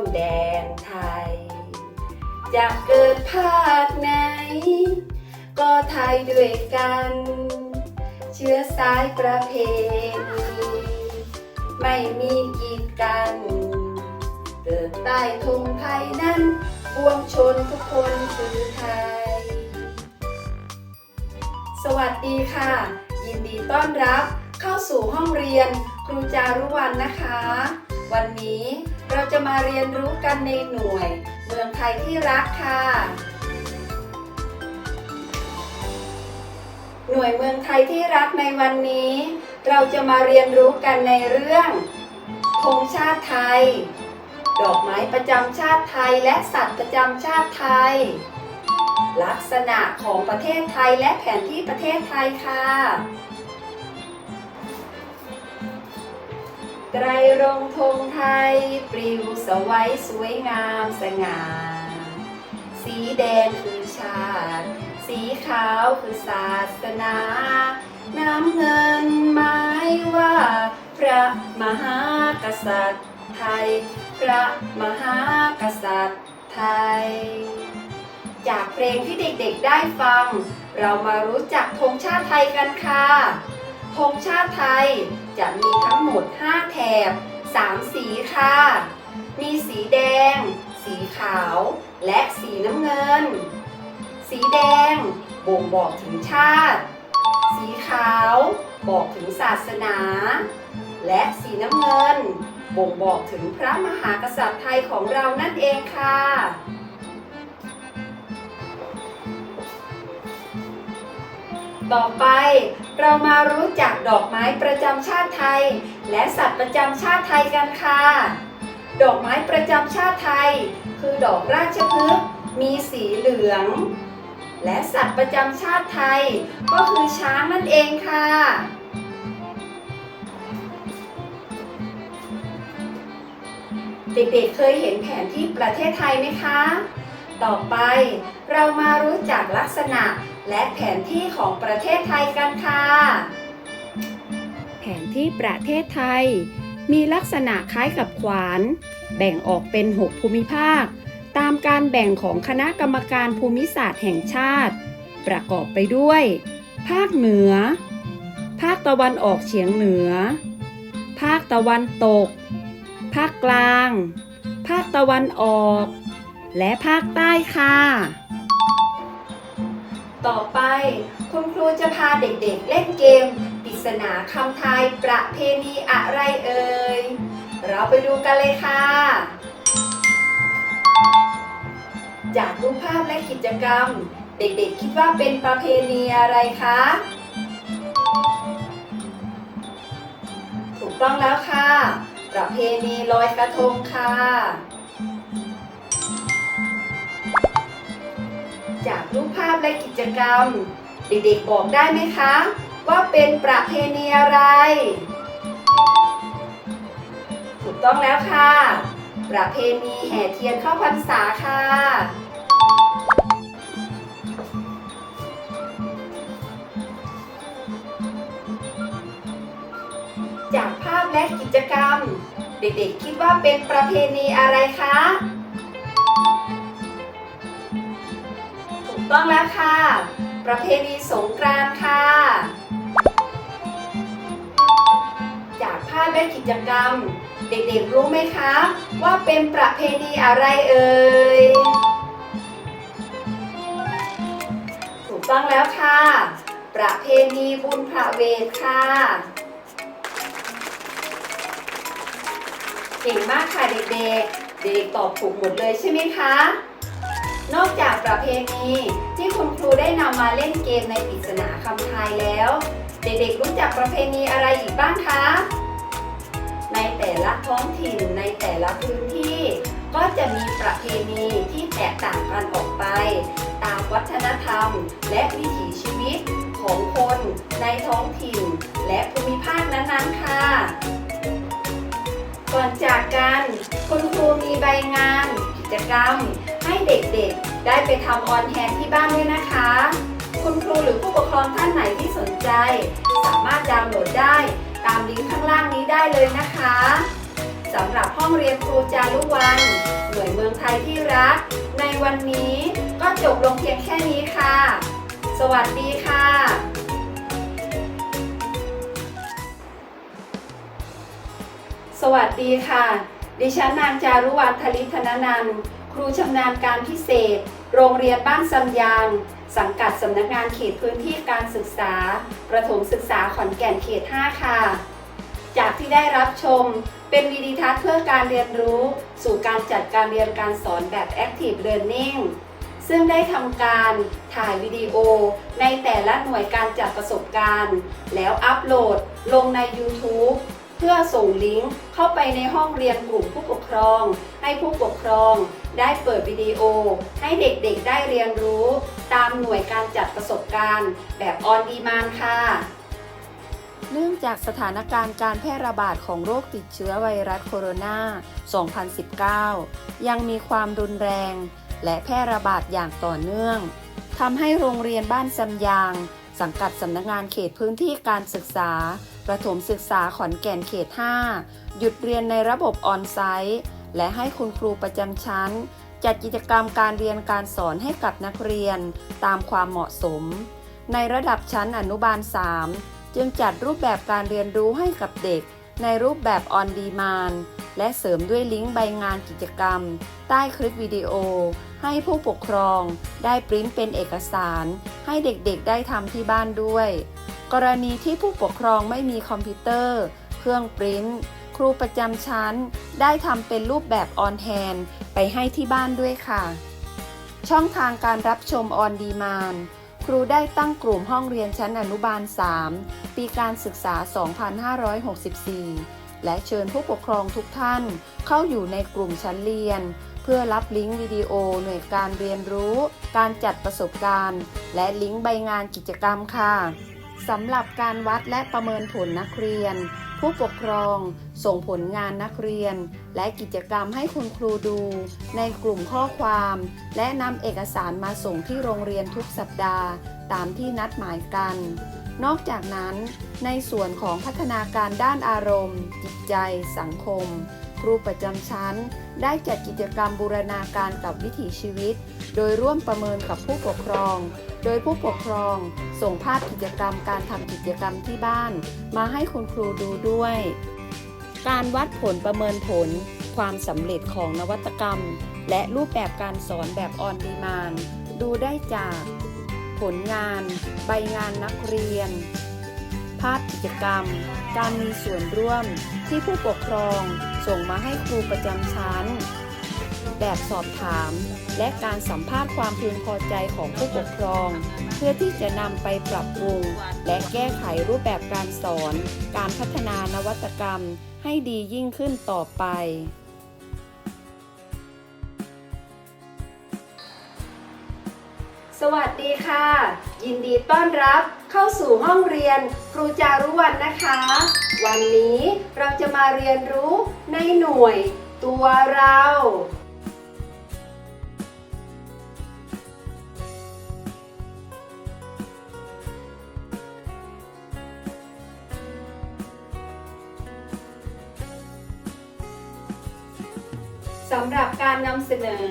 มแดนไทย จะเกิดภาคไหน ก็ไทยด้วยกัน เชื้อสายประเพณีไม่มีกีดกัน เกิดใต้ธงไทยนั้นปวงชนทุกคนคือไทย สวัสดีค่ะ ยินดีต้อนรับเข้าสู่ห้องเรียนครูจารุวรรณนะคะ วันนี้ เราจะมาเรียนรู้กันในหน่วย เมืองไทยที่รักค่ะ หน่วยเมืองไทยที่รักในวันนี้ เราจะมาเรียนรู้กันในเรื่องธงชาติไทย ดอกไม้ประจำชาติไทยและสัตว์ประจำชาติไทย ลักษณะของประเทศไทยและแผนที่ประเทศไทยค่ะ ไตรรงธงไทย ปลิวสวัยสวยงามสง่า สีแดงคือชาติ สีขาวคือศาสนา น้ำเงินหมายว่า พระมหากษัตริย์ไทย พระมหากษัตริย์ไทย จากเพลงที่เด็กๆได้ฟัง เรามารู้จักธงชาติไทยกันค่ะธงชาติไทย จะมีทั้งหมด 5 แถบ 3 สีค่ะ มีสีแดง สีขาว และสีน้ำเงิน สีแดงบ่งบอกถึงชาติ สีขาวบอกถึงศาสนา และสีน้ำเงิน บ่งบอกถึงพระมหากษัตริย์ไทยของเรานั่นเองค่ะต่อไป เรามารู้จักดอกไม้ประจำชาติไทย และสัตว์ประจำชาติไทยกันค่ะ ดอกไม้ประจำชาติไทย คือดอกราชพฤกษ์มีสีเหลือง และสัตว์ประจำชาติไทย ก็คือช้างนั่นเองค่ะ เด็กๆเคยเห็นแผนที่ประเทศไทยไหมคะ ต่อไปเรามารู้จักลักษณะ และแผนที่ของประเทศไทยกันค่ะ แผนที่ประเทศไทย มีลักษณะคล้ายกับขวาน แบ่งออกเป็น 6 ภูมิภาค ตามการแบ่งของคณะกรรมการภูมิศาสตร์แห่งชาติ ประกอบไปด้วย ภาคเหนือ ภาคตะวันออกเฉียงเหนือ ภาคตะวันตก ภาคกลาง ภาคตะวันออก และภาคใต้ค่ะ ต่อไปคุณครูจะพาเด็กๆเล่นเกมปริศนาคำทายประเพณีอะไรเอ่ย เราไปดูกันเลยค่ะ จากรูปภาพและกิจกรรม เด็กๆ คิดว่าเป็นประเพณีอะไรคะ ถูกต้องแล้วค่ะ ประเพณีลอยกระทงค่ะ จากรูปภาพและกิจกรรม เด็กๆบอกได้ไหมคะ ว่าเป็นประเพณีอะไร ถูกต้องแล้วค่ะ ประเพณีแห่เทียนเข้าพรรษาค่ะจากภาพและกิจกรรม เด็กๆคิดว่าเป็นประเพณีอะไรคะ ต้องแล้วค่ะ ประเพณีสงกรานต์ค่ะ จากภาพและกิจกรรม เด็กๆรู้ไหมคะ ว่าเป็นประเพณีอะไรเอ่ย ถูกต้องแล้วค่ะ ประเพณีบุญพระเวทค่ะเก่งมากค่ะเด็กๆ เด็กๆตอบถูกหมดเลยใช่ไหมคะ นอกจากประเพณีที่คุณครูได้นำมาเล่นเกมในปริศนาคำทายแล้ว เด็กๆรู้จักประเพณีอะไรอีกบ้างคะ ในแต่ละท้องถิ่นในแต่ละพื้นที่ ก็จะมีประเพณีที่แตกต่างกันออกไป ตามวัฒนธรรม และวิถีชีวิตของคนในท้องถิ่น และภูมิภาคนั้นๆค่ะ ก่อนจากกัน คุณครูมีใบงาน กิจกรรม ให้เด็กๆ ได้ไปทำออนแฮนที่บ้านด้วยนะคะ คุณครูหรือผู้ปกครองท่านไหนที่สนใจ สามารถดาวน์โหลดได้ ตามลิงก์ข้างล่างนี้ได้เลยนะคะสำหรับห้องเรียนครูจารุวรรณหน่วยเมืองไทยที่รัก ในวันนี้ก็จบลงเพียงแค่นี้ค่ะ สวัสดีค่ะสวัสดีค่ะ ดิฉันนางจารุวรรณธลิธนนันท์ รูชำนาญการพิเศษ โรงเรียนบ้านซำยาง สังกัดสำนักงานเขตพื้นที่การศึกษา ประถมศึกษาขอนแก่นเขต 5 ค่ะ จากที่ได้รับชมเป็นวิดีทัศน์เพื่อการเรียนรู้ สู่การจัดการเรียนการสอนแบบ Active Learning ซึ่งได้ทำการถ่ายวิดีโอในแต่ละหน่วยการจัดประสบการณ์ แล้วอัปโหลดลงใน YouTube เพื่อส่งลิงก์เข้าไปในห้องเรียนกลุ่มผู้ปกครอง ให้ผู้ปกครองได้เปิดวิดีโอ ให้เด็กๆได้เรียนรู้ ตามหน่วยการจัดประสบการณ์แบบออนดีมานค่ะ เนื่องจากสถานการณ์การแพร่ระบาดของโรคติดเชื้อไวรัสโคโรนา 2019 ยังมีความรุนแรง และแพร่ระบาดอย่างต่อเนื่องทำให้โรงเรียนบ้านซำยาง สังกัดสำนักงานเขตพื้นที่การศึกษา ประถมศึกษาขอนแก่นเขต 5 หยุดเรียนในระบบออนไซต์ และให้คุณครูประจำชั้น จัดกิจกรรมการเรียนการสอนให้กับนักเรียนตามความเหมาะสม ในระดับชั้นอนุบาล 3 จึงจัดรูปแบบการเรียนรู้ให้กับเด็ก ในรูปแบบออนดีมานและเสริมด้วยลิงก์ใบงานกิจกรรม ใต้คลิปวิดีโอ ให้ผู้ปกครองได้ปริ้นเป็นเอกสาร ให้เด็กๆได้ทำที่บ้านด้วย กรณีที่ผู้ปกครองไม่มีคอมพิวเตอร์ เครื่องปริ้น ครูประจำชั้น ได้ทำเป็นรูปแบบออนแฮนไปให้ที่บ้านด้วยค่ะ ช่องทางการรับชมออนดีมานครูได้ตั้งกลุ่มห้องเรียนชั้นอนุบาล 3 ปีการศึกษา 2564 และเชิญผู้ปกครองทุกท่านเข้าอยู่ในกลุ่มชั้นเรียน เพื่อรับลิงก์วิดีโอหน่วยการเรียนรู้ การจัดประสบการณ์ และลิงก์ใบงานกิจกรรมค่ะสำหรับการวัดและประเมินผลนักเรียน ผู้ปกครองส่งผลงานนักเรียน และกิจกรรมให้คุณครูดู ในกลุ่มข้อความ และนำเอกสารมาส่งที่โรงเรียนทุกสัปดาห์ ตามที่นัดหมายกัน นอกจากนั้น ในส่วนของพัฒนาการด้านอารมณ์ จิตใจ สังคม ครูประจำชั้น ได้จัดกิจกรรมบูรณาการกับวิถีชีวิต โดยร่วมประเมินกับผู้ปกครอง โดยผู้ปกครองส่งภาพกิจกรรมการทำกิจกรรมที่บ้าน มาให้คุณครูดูด้วย การวัดผลประเมินผล ความสำเร็จของนวัตกรรม และรูปแบบการสอนแบบออนดีมานดูได้จาก ผลงาน ใบงานนักเรียน ภาพกิจกรรม การมีส่วนร่วมที่ผู้ปกครองส่งมาให้ครูประจำชั้น แบบสอบถาม และการสัมภาษณ์ความพึงพอใจของผู้ปกครอง เพื่อที่จะนำไปปรับปรุง และแก้ไขรูปแบบการสอน การพัฒนานวัตกรรม ให้ดียิ่งขึ้นต่อไปสวัสดีค่ะ ยินดีต้อนรับเข้าสู่ห้องเรียนครูจารุวรรณนะคะ วันนี้เราจะมาเรียนรู้ในหน่วยตัวเรา การนำเสนอ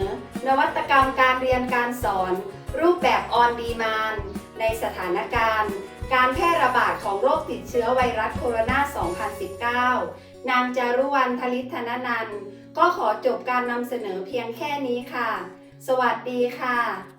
นวัตกรรมการเรียนการสอน รูปแบบออนดีมานในสถานการณ์ การแพร่ระบาดของโรคติดเชื้อไวรัสโคโรนา 2019 นางจารุวรรณธลิธนนันท์ก็ขอจบการนำเสนอเพียงแค่นี้ค่ะ สวัสดีค่ะ